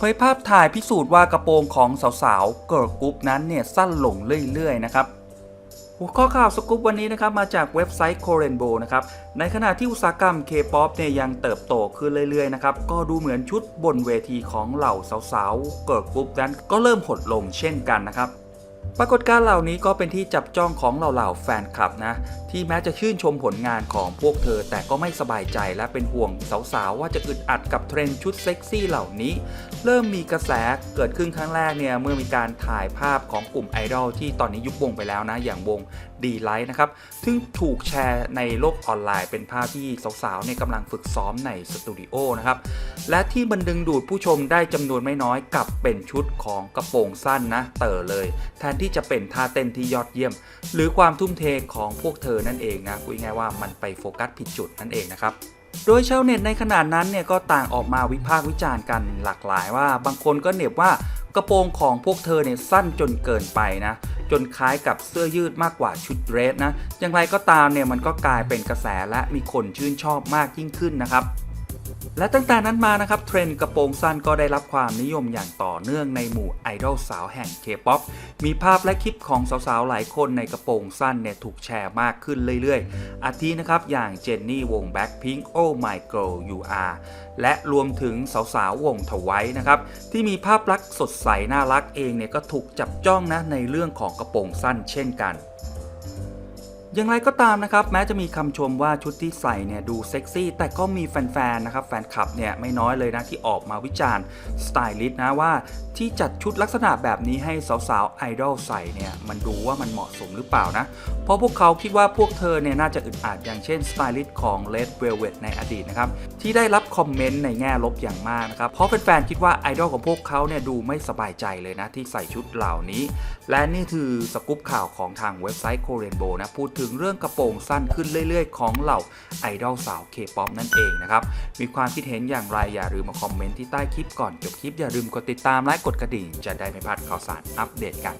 เผยภาพถ่ายพิสูจน์ว่ากระโปรงของสาวๆ เกิร์ลกรุ๊ปนั้นเนี่ยสั้นลงเรื่อยๆนะครับหัวข้อข่าวสกู๊ปวันนี้นะครับมาจากเว็บไซต์ c o r e n b o นะครับในขณะที่อุตสาหกรรม K-POP เนี่ยยังเติบโตขึ้นเรื่อยๆนะครับก็ดูเหมือนชุดบนเวทีของเหล่าสาวๆ เกิร์ลกรุ๊ปนั้นก็เริ่มหดลงเช่นกันนะครับ ปรากฏการ์เหล่านี้ก็เป็นที่จับจ้องของเหล่าๆแฟนคลับนะ ที่แม้จะชื่นชมผลงานของพวกเธอ แต่ก็ไม่สบายใจและเป็นห่วงสาวๆ ว่าจะอึดอัดกับเทรนด์ชุดเซ็กซี่เหล่านี้ เริ่มมีกระแสเกิดขึ้นครั้งแรกเนี่ย เมื่อมีการถ่ายภาพของกลุ่มไอดอลที่ตอนนี้ยุบวงไปแล้วนะ อย่างวงดีไลท์นะครับซึ่งถูกแชร์ในโลกออนไลน์เป็นภาพที่สาวๆเนี่ยกำลังฝึกซ้อมในสตูดิโอนะครับและที่บันดึงดูดผู้ชมได้จำนวนไม่น้อยกับเป็นชุดของกระโปรงสั้นนะเต๋อเลยแทนที่จะเป็นท่าเต้นที่ยอดเยี่ยม หรือความทุ่มเทของพวกเธอนั่นเองนะคุยง่ายว่ามันไปโฟกัสผิดจุดนั่นเองนะครับโดยชาวเน็ตในขนาดนั้นเนี่ยก็ต่างออกมาวิพากษ์วิจารณ์กันหลากหลายว่า บางคนก็เหน็บว่ากระโปรงของพวกเธอเนี่ยสั้นจนเกินไปนะจนคล้ายกับเสื้อยืดมากกว่าชุดเดรสนะอย่างไรก็ตามเนี่ยมันก็กลายเป็นกระแสและมีคนชื่นชอบมากยิ่งขึ้นนะครับ และตั้งแต่นั้นมานะครับเทรนด์กระโปรงสั้นก็ได้รับความนิยมอย่างต่อเนื่องในหมู่ไอดอลสาวแห่งเคป๊อปมีภาพและคลิปของสาวๆ หลายคนในกระโปรงสั้นเนี่ยถูกแชร์มากขึ้นเรื่อยๆ อาทินะครับอย่างเจนนี่วง Blackpink Oh My Girl You Are และรวมถึงสาวๆ วงทวายนะครับที่มีภาพลักษณ์สดใสน่ารักเองเนี่ยก็ถูกจับจ้องนะในเรื่องของกระโปรงสั้นเช่นกัน อย่างไรก็ตามนะครับ แม้จะมีคำชมว่าชุดที่ใส่เนี่ยดูเซ็กซี่ แต่ก็มีแฟนๆนะครับแฟนคลับเนี่ยไม่น้อยเลยนะที่ออกมาวิจารณ์สไตลิสต์นะว่าที่จัดชุดลักษณะแบบนี้ให้สาวๆไอดอลใส่เนี่ยมันดูว่ามันเหมาะสมหรือเปล่านะ เพราะพวกเขาคิดว่าพวกเธอเนี่ยน่าจะอึดอัดอย่างเช่นสไตลิสต์ของ Red Velvet ในอดีตนะครับ ที่ได้รับคอมเมนต์ในแง่ลบอย่างมากนะครับ เพราะแฟนๆคิดว่าไอดอลของพวกเขาเนี่ยดูไม่สบายใจเลยนะที่ใส่ชุดเหล่านี้ และนี่คือสกู๊ปข่าวของทางเว็บไซต์ Korean b o นะพูดถึงเรื่องกระโปรงสั้นขึ้นเรื่อยๆ ของเหล่าไอดอลสาวเคป๊อปนั่นเองนะครับ มีความคิดเห็นอย่างไรอย่าลืมมาคอมเมนต์ที่ใต้คลิปก่อนจบคลิปอย่าลืมกดติดตามและกดกระดิ่งจะได้ไม่พลาดข่าวสารอัปเดตกัน